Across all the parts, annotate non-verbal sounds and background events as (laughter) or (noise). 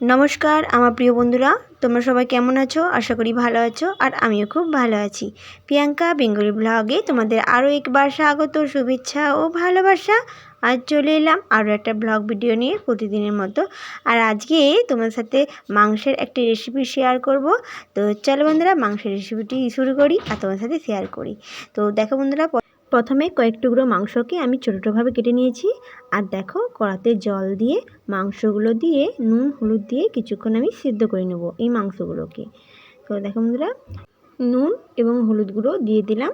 নমস্কার, আমার প্রিয় বন্ধুরা, তোমরা সবাই কেমন আছো? আশা করি ভালো আছো, আর আমিও খুব ভালো আছি। প্রিয়াঙ্কা বেঙ্গলি ব্লগে তোমাদের আরও একবার স্বাগত, শুভেচ্ছা ও ভালোবাসা। আজ চলে এলাম আরও একটা ব্লগ ভিডিও নিয়ে প্রতিদিনের মতো। আর আজকে তোমার সাথে মাংসের একটি রেসিপি শেয়ার করব। তো চলো বন্ধুরা, মাংসের রেসিপিটি শুরু করি আর তোমার সাথে শেয়ার করি। তো দেখো বন্ধুরা প্রথমে কয়েক টুকরো মাংসকে আমি ছোটো ছোটোভাবে কেটে নিয়েছি। আর দেখো, কড়াতে জল দিয়ে মাংসগুলো দিয়ে নুন, হলুদ দিয়ে কিছুক্ষণ আমি সিদ্ধ করে নেব এই মাংসগুলোকে। তো দেখো বন্ধুরা, নুন এবং হলুদ গুঁড়ো দিয়ে দিলাম।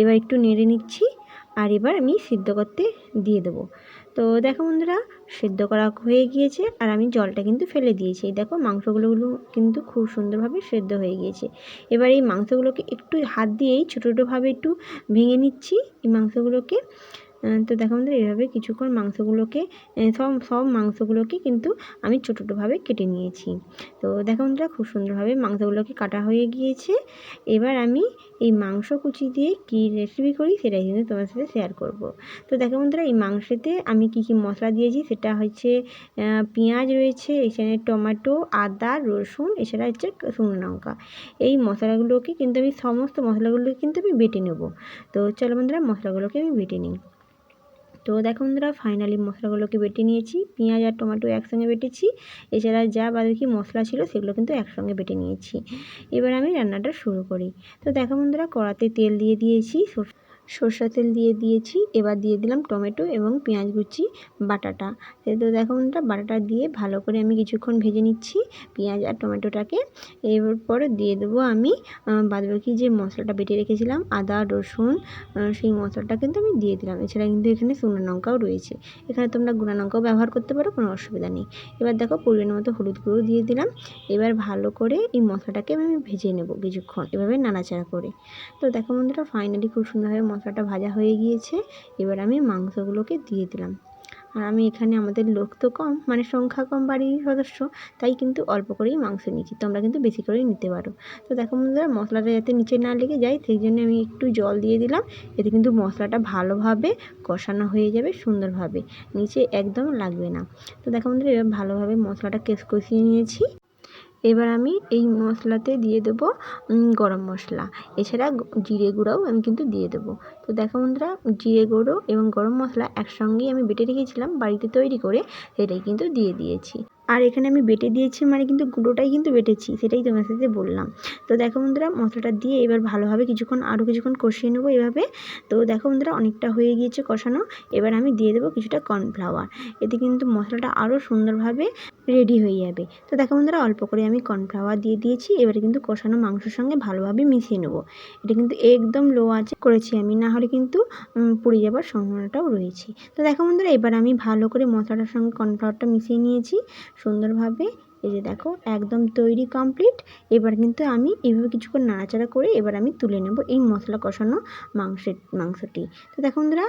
এবার একটু নেড়ে নিচ্ছি আর এবার আমি সিদ্ধ করতে দিয়ে দেবো। তো দেখো বন্ধুরা সিদ্ধ করা হয়ে গিয়েছে আর আমি জলটা কিন্তু ফেলে দিয়েছি। দেখো মাংসগুলোগুলো কিন্তু খুব সুন্দরভাবে সেদ্ধ হয়ে গিয়েছে। এবার এই মাংসগুলোকে একটু হাত দিয়েই ছোটো ছোটোভাবে একটু ভেঙে নিচ্ছি। এই মাংসগুলোকে তো দেখো আমাদের এভাবে কিছুক্ষণ মাংসগুলোকে সব সব মাংসগুলোকে কিন্তু আমি ছোটো ছোটোভাবে কেটে নিয়েছি। তো দেখো বন্ধুরা, খুব সুন্দরভাবে মাংসগুলোকে কাটা হয়ে গিয়েছে। এবার আমি এই মাংস কুচি দিয়ে কী রেসিপি করি সেটাই কিন্তু তোমার সাথে শেয়ার করব। তো দেখো বন্ধুরা, এই মাংসেতে আমি কী কী মশলা দিয়েছি, সেটা হচ্ছে পেঁয়াজ রয়েছে, এখানে টমেটো, আদা, রসুন, এছাড়া হচ্ছে শুকনো লঙ্কা। এই মশলাগুলোকে কিন্তু আমি, সমস্ত মশলাগুলোকে কিন্তু আমি বেটে নেব। তো চলো বন্ধুরা, মশলাগুলোকে আমি বেটে নিই। তো দেখো বন্ধুরা ফাইনালি মশলাগুলোকে বেটে নিয়েছি। পেঁয়াজ আর টমেটো একসঙ্গে বেটেছি। এছাড়া যা বাকি মশলা ছিল সেগুলো কিন্তু একসঙ্গে বেটে নিয়েছি। এবার আমি রান্নাটা শুরু করি। তো দেখো বন্ধুরা, কড়াতে তেল দিয়ে দিয়েছি। সর্ষা তেল দিয়ে দিয়েছি, এবার দিয়ে দিলাম টমেটো এবং পেঁয়াজ কুচি, বাটাটা। তো দেখো বন্ধুরা, বাটাটা দিয়ে ভালো করে আমি কিছুক্ষণ ভেজে নিচ্ছি পেঁয়াজ আর টমেটোটাকে। এরপর দিয়ে দেবো আমি বাদবাকি যে মশলাটা বেটে রেখেছিলাম, আদা, রসুন সেই মশলাটা কিন্তু আমি দিয়ে দিলাম। এছাড়া কিন্তু এখানে শুকনো লঙ্কাও রয়েছে। এখানে তোমরা গুঁড়া লঙ্কাও ব্যবহার করতে পারো, কোনো অসুবিধা নেই। এবার দেখো পরিমাণ মতো হলুদ গুঁড়ো দিয়ে দিলাম। এবার ভালো করে এই মশলাটাকে আমি ভেজে নেব কিছুক্ষণ, এভাবে নাড়াচাড়া করে। তো দেখো বন্ধুরা ফাইনালি খুব সুন্দরভাবে মশলাটা ভাজা হয়ে গিয়েছে, এবার আমি মাংসগুলোকে দিয়ে দিলাম। আর আমি এখানে আমাদের লোক তো কম মানে সংখ্যা কম বাড়ির সদস্য, তাই কিন্তু অল্প করেই মাংস নিয়েছি। তোমরা কিন্তু বেশি করেই নিতে পারো। তো দেখো বন্ধুরা, মশলাটা যাতে নিচে না লেগে যায়, সেই জন্য আমি একটু জল দিয়ে দিলাম। এতে কিন্তু মশলাটা ভালোভাবে কষানো হয়ে যাবে সুন্দরভাবে। নিচে একদম লাগবে না। তো দেখো বন্ধুরা, এবার ভালোভাবে মশলাটা কেস কষিয়ে নিয়েছি। এবার আমি এই মশলাতে দিয়ে দেবো গরম মশলা। এছাড়া জিরে গুঁড়াও আমি কিন্তু দিয়ে দেবো। তো দেখো বন্ধুরা, জিরে গুঁড়ো এবং গরম মশলা একসঙ্গেই আমি বেটে রেখেছিলাম বাড়িতে তৈরি করে, সেটাই কিন্তু দিয়ে দিয়েছি। আর এখানে আমি বেটে দিয়েছি মানে কিন্তু গুঁড়োটাই কিন্তু বেটেছি, সেটাই তোমার সাথে বললাম। তো দেখো বন্ধুরা, মশলাটা দিয়ে এবার ভালোভাবে কিছুক্ষণ, আরও কিছুক্ষণ কষিয়ে নেব এভাবে। তো দেখো বন্ধুরা, অনেকটা হয়ে গিয়েছে কষানো। এবার আমি দিয়ে দেবো কিছুটা কর্নফ্লাওয়ার। এতে কিন্তু মশলাটা আরও সুন্দরভাবে রেডি হয়ে যাবে। তো দেখো বন্ধুরা, অল্প করে আমি কর্নফ্লাওয়ার দিয়ে দিয়েছি। এবারে কিন্তু কষানো মাংসের সঙ্গে ভালোভাবে মিশিয়ে নেব। এটা কিন্তু একদম লো আছে করেছি আমি, না হলে কিন্তু পুড়ে যাবার সম্ভাবনাটাও রয়েছে। তো দেখো বন্ধুরা, এবার আমি ভালো করে মশলাটার সঙ্গে কর্নফ্লাওয়ারটা মিশিয়ে নিয়েছি। সুন্দরভাবে, এই যে দেখো, একদম তৈরি কমপ্লিট এবার কিন্তু আমি এইভাবে কিছুক্ষণ নাড়াচাড়া করে এবার আমি তুলে নেব এই মশলা কষানো মাংসের মাংসটি। তো দেখো বন্ধুরা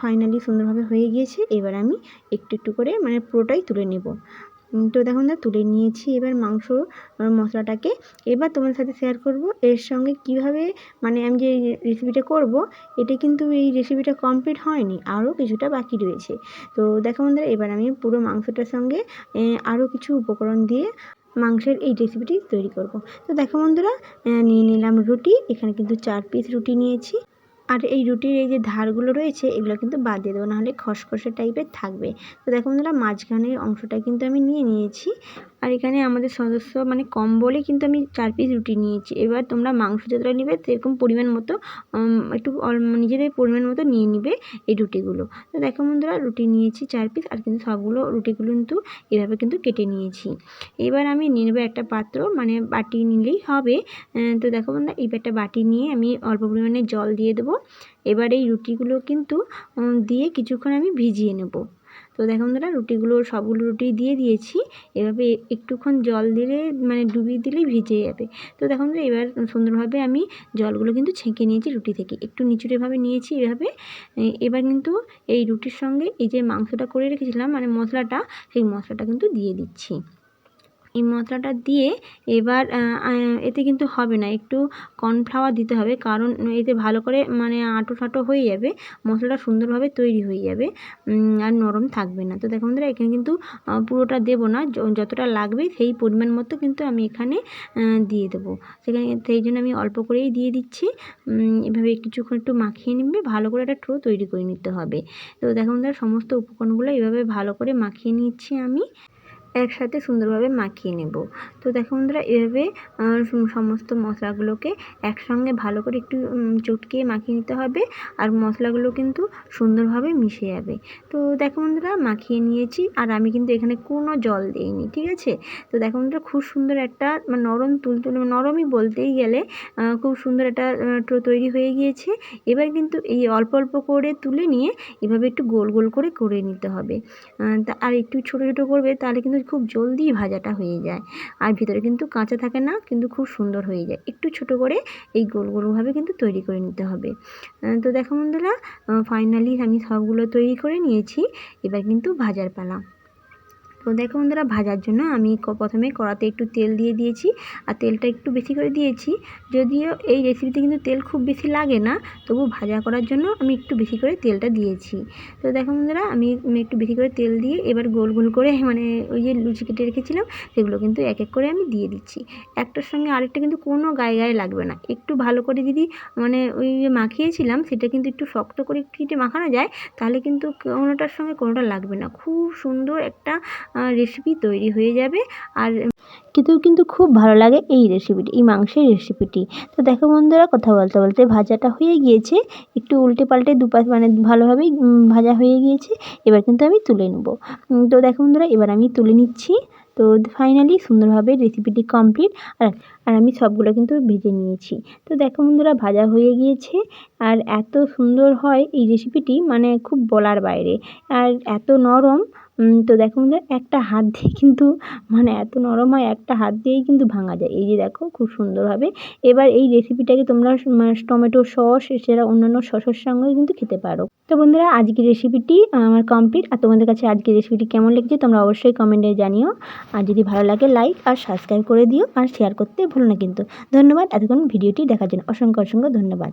ফাইনালি সুন্দরভাবে হয়ে গিয়েছে। এবার আমি একটু একটু করে মানে পুরোটাই তুলে নেব। তো দেখুন না, তুলে নিয়েছি এবার মাংস মশলাটাকে। এবার তোমার সাথে শেয়ার করব এর সঙ্গে কীভাবে মানে আমি যে রেসিপিটা করব, এটা কিন্তু এই রেসিপিটা কমপ্লিট হয়নি, আরও কিছুটা বাকি রয়েছে। তো দেখো বন্ধুরা, এবার আমি পুরো মাংসটার সঙ্গে আরও কিছু উপকরণ দিয়ে মাংসের এই রেসিপিটি তৈরি করব। তো দেখো বন্ধুরা নিয়ে নিলাম রুটি, এখানে কিন্তু চার পিস রুটি নিয়েছি। আর এই রুটির এই যে ধারগুলো রয়েছে, এগুলো কিন্তু বাদ দিয়ে দেবো, নাহলে খসখসে টাইপের থাকবে। তো দেখো বন্ধুরা, মাঝখানের অংশটা কিন্তু আমি নিয়ে নিয়েছি। আর এখানে আমাদের সদস্য মানে কম বলে কিন্তু আমি চার পিস রুটি নিয়েছি। এবার তোমরা মাংস যতটা নেবে, সেরকম পরিমাণ মতো একটু নিজেদের পরিমাণ মতো নিয়ে নিবে এই রুটিগুলো। তো দেখো বন্ধুরা, রুটি নিয়েছি চার পিস আর কিন্তু সবগুলো রুটিগুলো কিন্তু এভাবে কিন্তু কেটে নিয়েছি। এবার আমি নিয়ে নেব একটা পাত্র মানে বাটি নিলেই হবে। তো দেখো বন্ধুরা, এই একটা বাটি নিয়ে আমি অল্প পরিমাণে জল দিয়ে দেবো। এবার এই রুটিগুলো কিন্তু দিয়ে কিছুক্ষণ আমি ভিজিয়ে নেব। তো দেখো বন্ধুরা, রুটিগুলো সবগুলো রুটি দিয়ে দিয়েছি। এভাবে একটুক্ষণ জল দিলে মানে ডুবিয়ে দিলেই ভিজে যাবে। তো দেখো বন্ধুরা, এবার সুন্দরভাবে আমি জলগুলো কিন্তু ছেঁকে নিয়েছি রুটি থেকে। একটু নিচুড়েভাবে নিয়েছি এভাবে। এবার কিন্তু এই রুটির সঙ্গে এই যে মাংসটা করে রেখেছিলাম মানে মশলাটা, সেই মশলাটা কিন্তু দিয়ে দিচ্ছি। এই মশলাটা দিয়ে এবার এতে কিন্তু হবে না। একটু কর্নফ্লাওয়ার দিতে হবে, কারণ এতে ভালো করে মানে আঁটো ঠাঁটো হয়ে যাবে, মশলাটা সুন্দরভাবে তৈরি হয়ে যাবে আর নরম থাকবে না। তো দেখো বন্ধুরা, এখানে কিন্তু পুরোটা দেবো না যতটা লাগবে সেই পরিমাণ মতো কিন্তু আমি এখানে দিয়ে দেবো। সেখানে, সেই জন্য আমি অল্প করেই দিয়ে দিচ্ছি। এভাবে কিছুক্ষণ একটু মাখিয়ে নিবে, ভালো করে একটা ট্রো তৈরি করে নিতে হবে। তো দেখো বন্ধুরা, সমস্ত উপকরণগুলো এভাবে ভালো করে মাখিয়ে নিচ্ছি আমি। একসাথে সুন্দরভাবে মাখিয়ে নেব। তো দেখো বন্ধুরা, এভাবে সমস্ত মশলাগুলোকে একসঙ্গে ভালো করে একটু চটকিয়ে মাখিয়ে নিতে হবে আর মশলাগুলো কিন্তু সুন্দরভাবে মিশে যাবে। তো দেখো বন্ধুরা, মাখিয়ে নিয়েছি আর আমি কিন্তু এখানে কোনো জল দিইনি, ঠিক আছে? তো দেখো বন্ধুরা, খুব সুন্দর একটা নরম তুলতুলে নরমই বলতেই গেলে খুব সুন্দর একটা তৈরি হয়ে গিয়েছে। এবার কিন্তু এই অল্প অল্প করে তুলে নিয়ে এভাবে একটু গোল গোল করে করে নিতে হবে। আর একটু ছোটো ছোটো করবে তাহলে কিন্তু খুব জলদি ভাজাটা হয়ে যায়। আর ভিতরে কিন্তু কাঁচা থাকে না, কিন্তু খুব সুন্দর হয়ে যায়। একটু ছোট করে এই গোল গোলভাবে কিন্তু তৈরি করে নিতে হবে। তো দেখো বন্ধুরা ফাইনালি আমি সবগুলো তৈরি করে নিয়েছি। এবার কিন্তু ভাজার পালা। তো দেখো বন্ধুরা, ভাজার জন্য আমি প্রথমে কড়াতে একটু তেল দিয়ে দিয়েছি আর তেলটা একটু বেশি করে দিয়েছি। যদিও এই রেসিপিতে কিন্তু তেল খুব বেশি লাগে না, তবু ভাজা করার জন্য আমি একটু বেশি করে তেলটা দিয়েছি। তো দেখো বন্ধুরা, আমি একটু বেশি করে তেল দিয়ে এবার গোল গোল করে (laughs) মানে ওই যে লুচি কেটে রেখেছিলাম, সেগুলো কিন্তু এক এক করে আমি দিয়ে দিচ্ছি। একটার সঙ্গে আরেকটা কিন্তু কোনো গায়ে গায়ে লাগবে না। একটু ভালো করে যদি মানে ওই যে মাখিয়েছিলাম, সেটা কিন্তু একটু শক্ত করে একটু মাখানো যায়, তাহলে কিন্তু কোনোটার সঙ্গে কোনোটা লাগবে না। খুব সুন্দর একটা রেসিপি তৈরি হয়ে যাবে। আর কিন্তু কিন্তু খুব ভালো লাগে এই রেসিপিটি এই মাংসের রেসিপিটি তো দেখো বন্ধুরা, কথা বলতে বলতে ভাজাটা হয়ে গিয়েছে। একটু উল্টে পাল্টে দুপাশ মানে ভালোভাবেই ভাজা হয়ে গিয়েছে। এবার কিন্তু আমি তুলে নেব। তো দেখো বন্ধুরা, এবার আমি তুলে নিচ্ছি। তো ফাইনালি সুন্দরভাবে রেসিপিটি কমপ্লিট আর আর আমি সবগুলো কিন্তু ভেজে নিয়েছি। তো দেখো বন্ধুরা, ভাজা হয়ে গিয়েছে। আর এত সুন্দর হয় এই রেসিপিটি মানে খুব বলার বাইরে। আর এত নরম তো দেখো বন্ধুরা, একটা হাত দিয়ে কিন্তু মানে এত নরম হয়, একটা হাত দিয়েই কিন্তু ভাঙা যায়। এই যে দেখো, খুব সুন্দরভাবে। এবার এই রেসিপিটাকে তোমরা টমেটো সস, এছাড়া অন্যান্য সসের সঙ্গেও কিন্তু খেতে পারো। তো বন্ধুরা, আজকের রেসিপিটি আমার কমপ্লিট আর তোমাদের কাছে আজকের রেসিপিটি কেমন লেগেছে, তোমরা অবশ্যই কমেন্টে জানিও। আর যদি ভালো লাগে লাইক আর সাবস্ক্রাইব করে দিও। আর শেয়ার করতে ভুলো না কিন্তু। ধন্যবাদ। এতক্ষণ ভিডিওটি দেখার জন্য অসংখ্য অসংখ্য ধন্যবাদ।